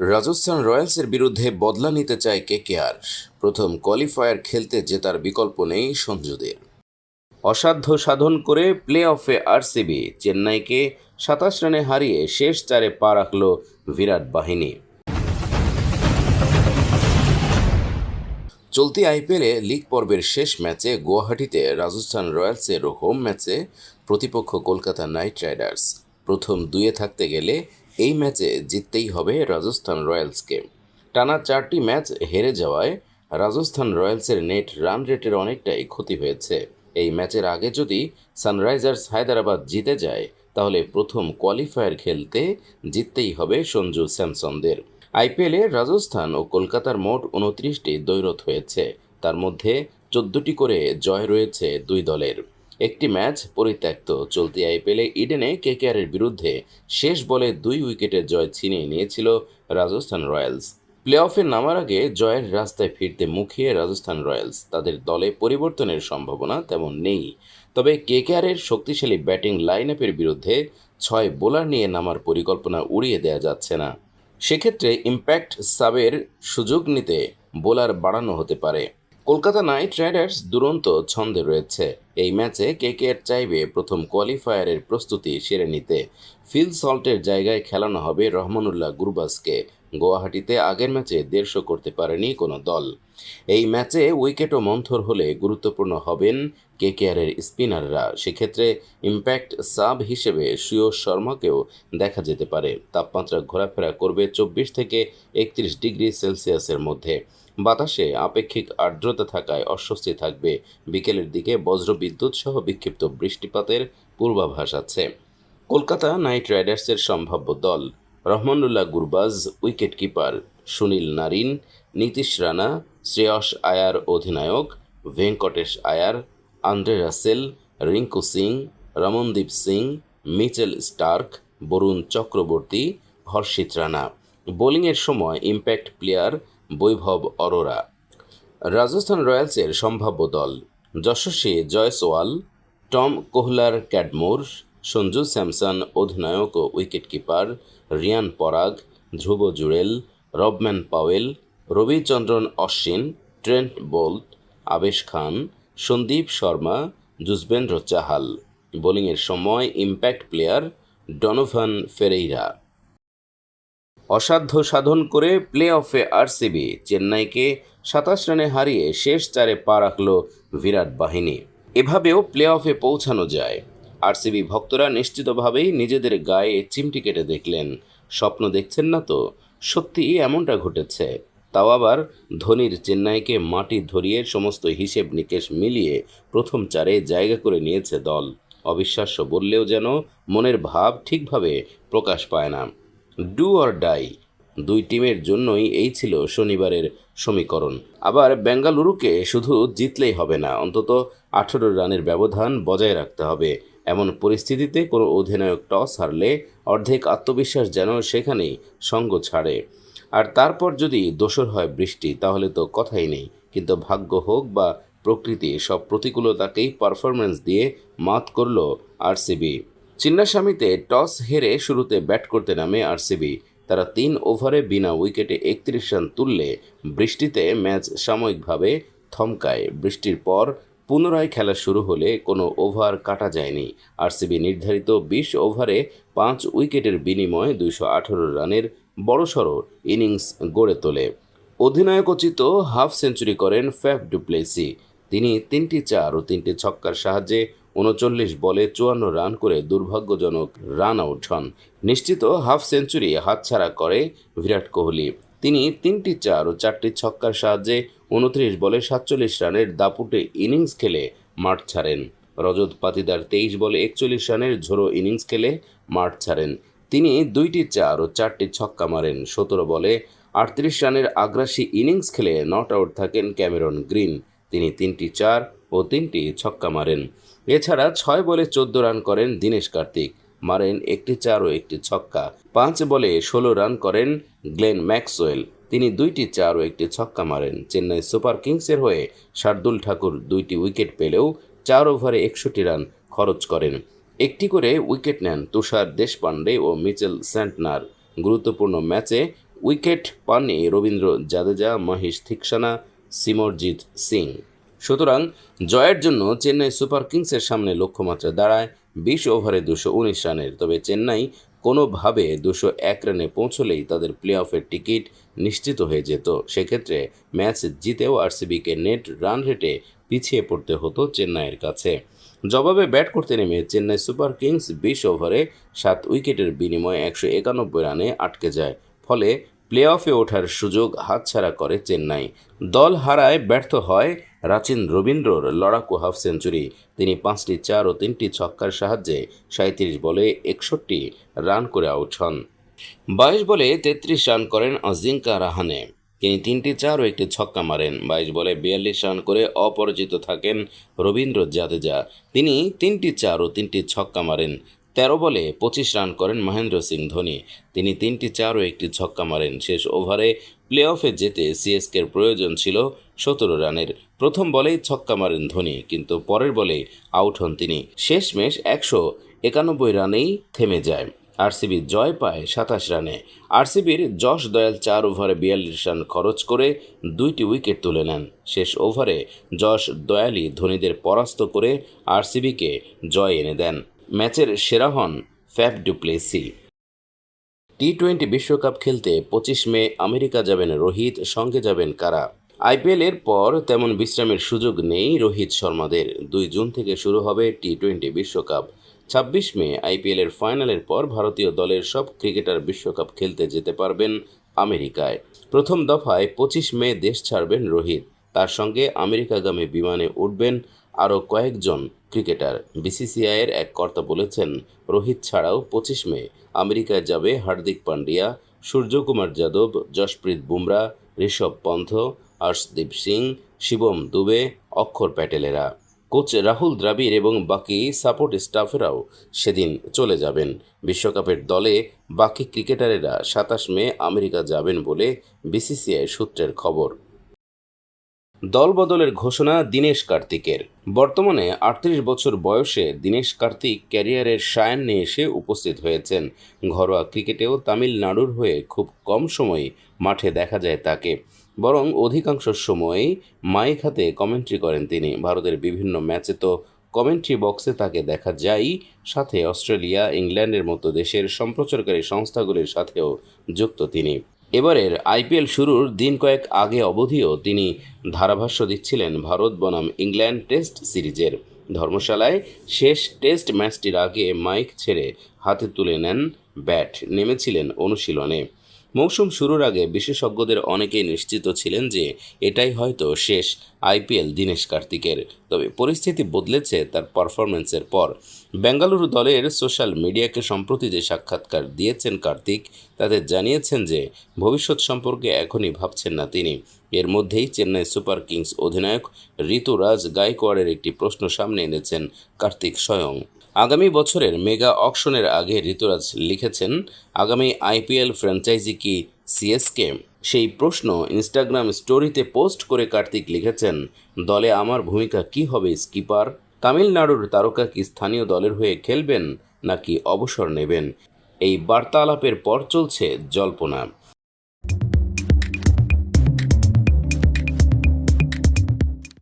রাজস্থান রয়্যালসের বিরুদ্ধে বদলা নিতে চায় কেকেআর প্রথম কোয়ালিফায়ার খেলতে জেতার বিকল্প নেই সঞ্জুদের। অসাধ্য সাধন করে প্লে অফে আরসিবি চেন্নাইকে সাতাশ রানে হারিয়ে শেষ চারে পা রাখল বিরাট বাহিনী। চলতি আইপিএলে লিগ পর্বের শেষ ম্যাচে গুয়াহাটিতে রাজস্থান রয়্যালসের হোম ম্যাচে প্রতিপক্ষ কলকাতা নাইট রাইডার্স। প্রথম দুয়ে থাকতে গেলে এই ম্যাচে জিততেই হবে রাজস্থান রয়্যালসকে। টানা চারটি ম্যাচ হেরে যাওয়ায় রাজস্থান রয়্যালসের নেট রান রেটের অনেকটাই ক্ষতি হয়েছে। এই ম্যাচের আগে যদি সানরাইজার্স হায়দ্রাবাদ জিতে যায়, তাহলে প্রথম কোয়ালিফায়ার খেলতে জিততেই হবে সঞ্জু স্যামসনদের। আইপিএলে রাজস্থান ও কলকাতার মোট উনত্রিশটি দৈরথ হয়েছে। তার মধ্যে চোদ্দটি করে জয় রয়েছে দুই দলের। একটি ম্যাচ পরিত্যক্ত। চলতি আইপিএলে ইডেনে কেকেআরের বিরুদ্ধে শেষ বলে দুই উইকেটের জয় ছিনিয়ে নিয়েছিল রাজস্থান রয়্যালস। প্লে অফে নামার আগে জয়ের রাস্তায় ফিরতে মুখিয়ে রাজস্থান রয়্যালস। তাদের দলে পরিবর্তনের সম্ভাবনা তেমন নেই। তবে কেকেআরের শক্তিশালী ব্যাটিং লাইন আপের বিরুদ্ধে ছয় বোলার নিয়ে নামার পরিকল্পনা উড়িয়ে দেওয়া যাচ্ছে না। সেক্ষেত্রে ইম্প্যাক্ট সাবের সুযোগ নিতে বোলার বাড়ানো হতে পারে। কলকাতা নাইট রাইডার্স দুরন্ত ছন্দে রয়েছে। এই ম্যাচে কেকেআর চাইবে প্রথম কোয়ালিফায়ারের প্রস্তুতি সেরে নিতে। ফিল সল্টের জায়গায় খেলানো হবে রহমানুল্লাহ গুরবাসকে। গুয়াহাটিতে আগের ম্যাচে দেড়শো করতে পারেনি কোনো দল। এই ম্যাচে উইকেটও মন্থর হলে গুরুত্বপূর্ণ হবেন কেকেআরের স্পিনাররা। সেক্ষেত্রে ইম্প্যাক্ট সাব হিসেবে সুয়স শর্মাকেও দেখা যেতে পারে। তাপমাত্রা ঘোরাফেরা করবে চব্বিশ থেকে একত্রিশ ডিগ্রি সেলসিয়াসের মধ্যে। বাতাসে আপেক্ষিক আর্দ্রতা থাকায় অস্বস্তি থাকবে। বিকেলের দিকে বজ্রবিদ্যুৎ সহ বিক্ষিপ্ত বৃষ্টিপাতের পূর্বাভাস আছে। কলকাতা নাইট রাইডার্সের সম্ভাব্য দল, Rahmanullah Gurbaz, wicket keeper Sunil Narine, Nitish Rana, Shreyas Iyer অধিনায়ক, Venkatesh Iyer, Andre Russell, Rinku Singh, Ramandeep Singh, Mitchell Starc, Varun Chakravarthy, Harshit Rana. বোলিংয়ের সময় ইম্প্যাক্ট প্লেয়ার বৈভব অরোরা। রাজস্থান রয়্যালসের সম্ভাব্য দল, Yashasvi Jaiswal, Tom Kohler Cadmore, Sanju Samson, অধিনায়ক ও wicketkeeper Riyan Parag, Dhruv Jurel, Rovman Powell, Ravichandran Ashwin, Trent Boult, Avesh Khan, Sandeep Sharma, Yuzvendra Chahal. বোলিংয়ের সময় impact player Donovan ফেরেইরা। অসাধ্য সাধন করে প্লে অফে আরসিবি চেন্নাইকে সাতাশ রানে হারিয়ে শেষ চারে পা রাখল বিরাট বাহিনী। এভাবেও প্লে অফে পৌঁছানো যায়। আরসিবি ভক্তরা নিশ্চিতভাবেই নিজেদের গায়ে চিমটি কেটে দেখলেন। স্বপ্ন দেখছেন না তো? সত্যি এমনটা ঘটেছে। তাও আবার ধোনির চেন্নাইকে মাটি ধরিয়ে সমস্ত হিসেব নিকেশ মিলিয়ে প্রথম চারে জায়গা করে নিয়েছে দল। অবিশ্বাস্য বললেও যেন মনের ভাব ঠিকভাবে প্রকাশ পায় না। ডু অর ডাই দুই টিমের জন্যই এই ছিল শনিবারের সমীকরণ। আবার বেঙ্গালুরুকে শুধু জিতলেই হবে না, অন্তত আঠেরো রানের ব্যবধান বজায় রাখতে হবে। এমন পরিস্থিতিতে কোনো অধিনায়ক টস হারলে অর্ধেক আত্মবিশ্বাস যেন সেখানেই সঙ্গ ছাড়ে। আর তারপর যদি দোসর হয় বৃষ্টি, তাহলে তো কথাই নেই। কিন্তু ভাগ্য হোক বা প্রকৃতি, সব প্রতিকূলতাকেই পারফরমেন্স দিয়ে মাত করল আরসিবি। চিন্নাস্বামীতে টস হেরে শুরুতে ব্যাট করতে নামে আরসিবি। তারা তিন ওভারে বিনা উইকেটে একত্রিশ রান তুললে বৃষ্টিতে ম্যাচ সাময়িকভাবে থমকায়। বৃষ্টির পর পুনরায় খেলা শুরু হলে কোনো ওভার কাটা যায়নি। আরসিবি নির্ধারিত বিশ ওভারে পাঁচ উইকেটের বিনিময়ে দুইশো আঠারো রানের বড়সড় ইনিংস গড়ে তোলে। অধিনায়কোচিত হাফ সেঞ্চুরি করেন ফ্যাফ ডুপ্লেসি। তিনি তিনটি চার ও তিনটি ছক্কার সাহায্যে উনচল্লিশ বলে চুয়ান্ন রান করে দুর্ভাগ্যজনক রান আউট হন। নিশ্চিত হাফ সেঞ্চুরি হাতছাড়া করে বিরাট কোহলি। তিনি তিনটি চার ও চারটি ছক্কার সাহায্যে উনত্রিশ বলে সাতচল্লিশ রানের দাপুটে ইনিংস খেলে মাঠ ছাড়েন। রজত পাতিদার তেইশ বলে একচল্লিশ রানের ঝোড়ো ইনিংস খেলে মাঠ ছাড়েন। তিনি দুইটি চার ও চারটি ছক্কা মারেন। সতেরো বলে আটত্রিশ রানের আগ্রাসী ইনিংস খেলে নট আউট থাকেন ক্যামেরন গ্রিন। তিনি তিনটি চার ও তিনটি ছক্কা মারেন। এছাড়া ছয় বলে চোদ্দ রান করেন দীনেশ কার্তিক। মারেন একটি চার ও একটি ছক্কা। পাঁচ বলে ষোলো রান করেন গ্লেন ম্যাক্সওয়েল। তিনি দুইটি চার ও একটি ছক্কা মারেন। চেন্নাই সুপার কিংসের হয়ে শার্দুল ঠাকুর দুইটি উইকেট পেলেও চার ওভারে একষট্টি রান খরচ করেন। একটি করে উইকেট নেন তুষার দেশপান্ডে ও মিচেল স্যান্টনার। গুরুত্বপূর্ণ ম্যাচে উইকেট পাননি রবীন্দ্র জাদেজা, মহেশ থিকসানা, সিমরজিৎ সিং। সুতরাং জয়ের জন্য চেন্নাই সুপার কিংসের সামনে লক্ষ্যমাত্রা দাঁড়ায় বিশ ওভারে দুশো উনিশ রানের। তবে চেন্নাই কোনোভাবে দুশো এক রানে পৌঁছলেই তাদের প্লে অফের টিকিট নিশ্চিত হয়ে যেত। সেক্ষেত্রে ম্যাচ জিতেও আরসিবিকে নেট রান রেটে পিছিয়ে পড়তে হতো চেন্নাইয়ের কাছে। জবাবে ব্যাট করতে নেমে চেন্নাই সুপার কিংস বিশ ওভারে সাত উইকেটের বিনিময়ে একশো একানব্বই রানে আটকে যায়। ফলে প্লে অফে ওঠার সুযোগ হাতছাড়া করে চেন্নাই। দল হারায়, ব্যর্থ হয় রাচিন রবীন্দ্রর লড়াকু হাফ সেঞ্চুরি। তিনি পাঁচটি চার ও তিনটি ছক্কার সাহায্যে সাঁত্রিশ বলে একষট্টি রান করে আউট হন। বাইশ বলে তেত্রিশ রান করেন অজিঙ্কা রাহানে। তিনি তিনটি চার ও একটি ছক্কা মারেন। বাইশ বলে বিয়াল্লিশ রান করে অপরাজিত থাকেন রবীন্দ্র জাদেজা। তিনি তিনটি চার ও তিনটি ছক্কা মারেন। তেরো বলে পঁচিশ রান করেন মহেন্দ্র সিং ধোনি। তিনি তিনটি চার ও একটি ছক্কা মারেন। শেষ ওভারে প্লে অফে যেতে সিএসকের প্রয়োজন ছিল সতেরো রানের। প্রথম বলেই ছক্কা মারেন ধোনি, কিন্তু পরের বলে আউট হন তিনি। শেষ শেষমেশ একশো একানব্বই রানেই থেমে যায়। আরসিবি জয় পায় সাতাশ রানে। আরসিবির যশ দয়াল চার ওভারে বিয়াল্লিশ রান খরচ করে দুইটি উইকেট তুলে নেন। শেষ ওভারে যশ দয়ালই ধোনিদের পরাস্ত করে আরসিবিকে জয় এনে দেন। ম্যাচের সেরা হন ফ্যাফ ডুপ্লেসি। টি টোয়েন্টি বিশ্বকাপ খেলতে পঁচিশ মে আমেরিকা যাবেন রোহিত, সঙ্গে যাবেন কারা? আইপিএলের পর তেমন বিশ্রামের সুযোগ নেই রোহিত শর্মাদের। দুই জুন থেকে শুরু হবে টি টোয়েন্টি বিশ্বকাপ। ছাব্বিশ মে আইপিএলের ফাইনালের পর ভারতীয় দলের সব ক্রিকেটার বিশ্বকাপ খেলতে যেতে পারবেন আমেরিকায়। প্রথম দফায় পঁচিশ মে দেশ ছাড়বেন রোহিত। তার সঙ্গে আমেরিকাগামী বিমানে উঠবেন আরও কয়েকজন ক্রিকেটার বিসিসিআইয়ের এক কর্তা বলেছেন, রোহিত ছাড়াও পঁচিশ মে আমেরিকায় যাবে হার্দিক পান্ডিয়া, সূর্যকুমার যাদব, যশপ্রীত বুমরা, ঋষভ পন্থ হর্ষদীপ সিং, শিবম দুবে, অক্ষর প্যাটেলেরা। কোচ রাহুল দ্রাবিড় এবং বাকি সাপোর্ট স্টাফেরাও সেদিন চলে যাবেন। বিশ্বকাপের দলে বাকি ক্রিকেটারেরা সাতাশ মে আমেরিকা যাবেন বলে বিসিসিআই সূত্রের খবর। দল বদলের ঘোষণা দীনেশ কার্তিকের। বর্তমানে আটত্রিশ বছর বয়সে দীনেশ কার্তিক ক্যারিয়ারের সায়ান্নে এসে উপস্থিত হয়েছেন। ঘরোয়া ক্রিকেটেও তামিলনাড়ুর হয়ে খুব কম সময় মাঠে দেখা যায় তাকে। বরং অধিকাংশ সময়ই মাইক হাতে কমেন্ট্রি করেন তিনি। ভারতের বিভিন্ন ম্যাচে তো কমেন্ট্রি বক্সে তাকে দেখা যায় সাথে অস্ট্রেলিয়া, ইংল্যান্ডের মতো দেশের সম্প্রচারকারী সংস্থাগুলির সাথেও যুক্ত তিনি। এবারের আইপিএল শুরুর দিন কয়েক আগে অবধিও তিনি ধারাভাষ্য দিচ্ছিলেন ভারত বনাম ইংল্যান্ড টেস্ট সিরিজের। ধর্মশালায় শেষ টেস্ট ম্যাচটির আগে মাইক ছেড়ে হাতে তুলে নেন ব্যাট, নেমেছিলেন অনুশীলনে। মৌসুম শুরুর আগে বিশেষজ্ঞদের অনেকেই নিশ্চিত ছিলেন যে এটাই হয়তো শেষ আইপিএল দীনেশ কার্তিকের। তবে পরিস্থিতি বদলেছে তার পারফরমেন্সের পর। বেঙ্গালুরু দলের সোশ্যাল মিডিয়াকে সম্প্রতি যে সাক্ষাৎকার দিয়েছেন কার্তিক, তাতে জানিয়েছেন যে ভবিষ্যৎ সম্পর্কে এখনই ভাবছেন না তিনি। এর মধ্যেই চেন্নাই সুপার কিংস অধিনায়ক ঋতুরাজ গায়কোয়াড়ের একটি প্রশ্ন সামনে এনেছেন কার্তিক স্বয়ং। আগামী বছরের মেগা অকশনের আগে ঋতুরাজ লিখেছেন, আগামী আইপিএল ফ্র্যাঞ্চাইজি কি সিএসকে? সেই প্রশ্ন ইনস্টাগ্রাম স্টোরিতে পোস্ট করে কার্তিক লিখেছেন, দলে আমার ভূমিকা কি হবে, স্কিপার? তামিলনাড়ুর তারকা কি স্থানীয় দলের হয়ে খেলবেন, নাকি অবসর নেবেন? এই বার্তালাপের পর চলছে জল্পনা।